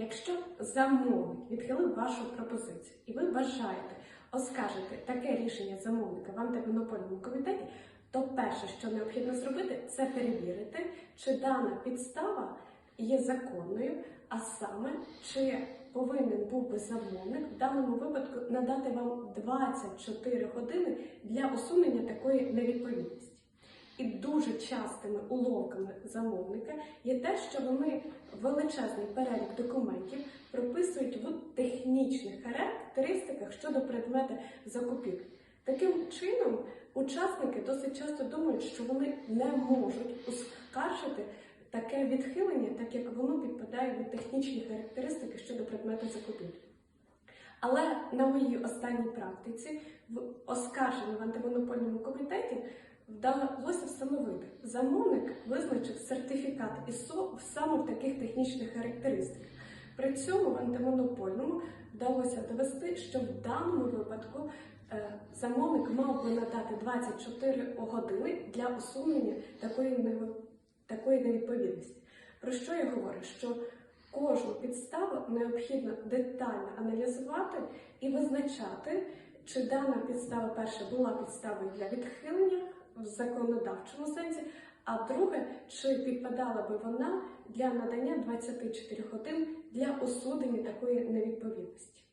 Якщо замовник відхилив вашу пропозицію і ви бажаєте оскаржити таке рішення замовника в антимонопольному комітеті, то перше, що необхідно зробити, це перевірити, чи дана підстава є законною, а саме чи повинен був би замовник в даному випадку надати вам 24 години для усунення такої невідповідності. І дуже частими уловками замовника є те, що вони величезний перелік документів прописують в технічних характеристиках щодо предмета закупівлі. Таким чином, учасники досить часто думають, що вони не можуть оскаржити таке відхилення, так як воно підпадає в технічні характеристики щодо предмету закупівлі. Але на моїй останній практиці в оскарженні в антимонопольному комітеті вдалося встановити, замовник визначив сертифікат ІСО саме в таких технічних характеристиках. При цьому в антимонопольному вдалося довести, що в даному випадку е, замовник мав би надати 24 години для усунення такої, такої невідповідності. Про що я говорю? Що кожну підставу необхідно детально аналізувати і визначати, чи дана підстава перша була підставою для відхилення в законодавчому сенсі, а друге, чи підпадала би вона для надання 24 годин для осудження такої невідповідності.